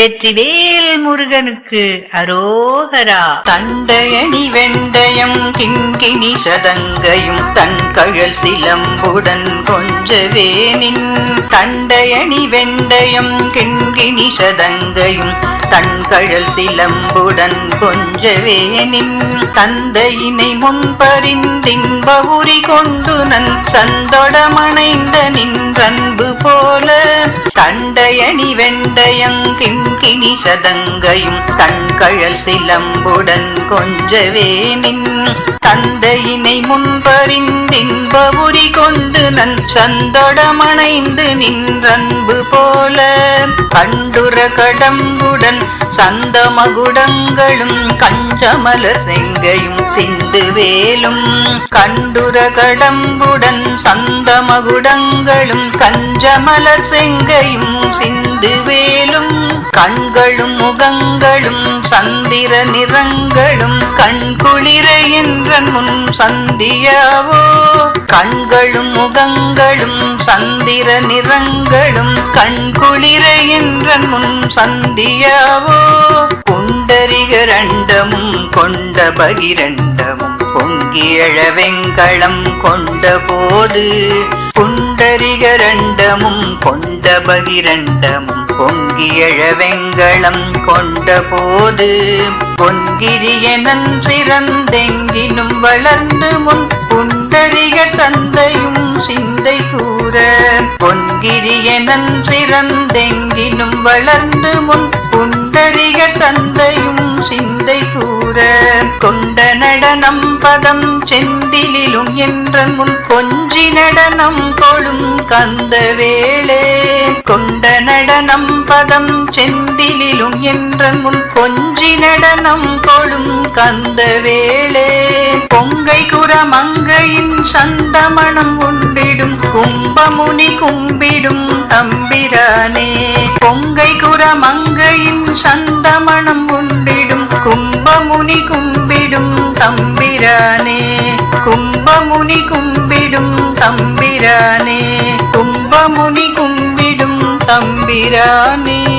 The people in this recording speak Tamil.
வெற்றிவேல் முருகனுக்கு அரோகரா. தண்டையணி வெண்டயம் கிண்கிணி சதங்கையும் தன் கழல் சிலம்புடன் கொஞ்சவேனின் தண்டையணி வெண்டயம் கிண்கிணி சதங்கையும் கண்கழல் சிலம்புடன் கொஞ்சவேனின் தந்தையினை முன்பறிந்தின்ப உரி கொண்டு நன் சந்தொடமணைந்த நின்றன்பு போல தண்டையணி வெண்டயங்கிண்கிணி சதங்கையும் கண்கழல் சிலம்புடன் கொஞ்சவேனின் தந்தையினை முன்பறிந்தின்ப உரி கொண்டு நன் சந்தொடமணைந்து நின்றன்பு போல கண்டுர கடம்புடன் சந்த மகுடங்களும் கஞ்சமலர் செங்கையும் சிந்து வேலும். கண்டுர கடம்புடன் சந்த மகுடங்களும் கஞ்சமலர் செங்கையும் சிந்து வேலும். கண்களும் முகங்களும் சந்திர நிறங்களும் கண்குளிர என்ற முன் சந்தியாவோ? கண்களும் முகங்களும் சந்திர நிறங்களும் கண்குளிர என்ற முன் சந்தியாவோ? புண்டரிகரண்டமும் கொண்ட பகிரண்டமும் பொங்கியழ வெங்களம் கொண்ட போது புண்டரிகரண்டமும் கொண்ட பகிரண்டமும் பொங்கியழ வெங்களம் கொண்ட போது பொன்கிரியனன் சிறந்தெங்கினும் வளர்ந்து முன் புண்டரிக தந்தையும் சிந்தை கூற பொன்கிரியனன் சிறந்தெங்கினும் வளர்ந்து முன் புண்டரிக தந்தையும் சிந்தை கூற கொண்ட நடனம் பதம் செந்திலும் என்ற முன் கொஞ்சி நடனம் கொழும் கந்த வேளே கொண்ட நடனம் பதம் செந்திலும் என்ற முன் கொஞ்சி நடனம் கொழும் கந்த வேளே பொங்கை குரமங்கையின் சந்தமணம் உண்டிடும் கும்பமுனி கும்பிடும் தம்பிரானே. பொங்கை குரமங்கையின் சந்தமணம் உண்டு கும்பமுனி கும்பிடும் தம்பிரானே கும்பமுனி கும்பிடும் தம்பிரானே.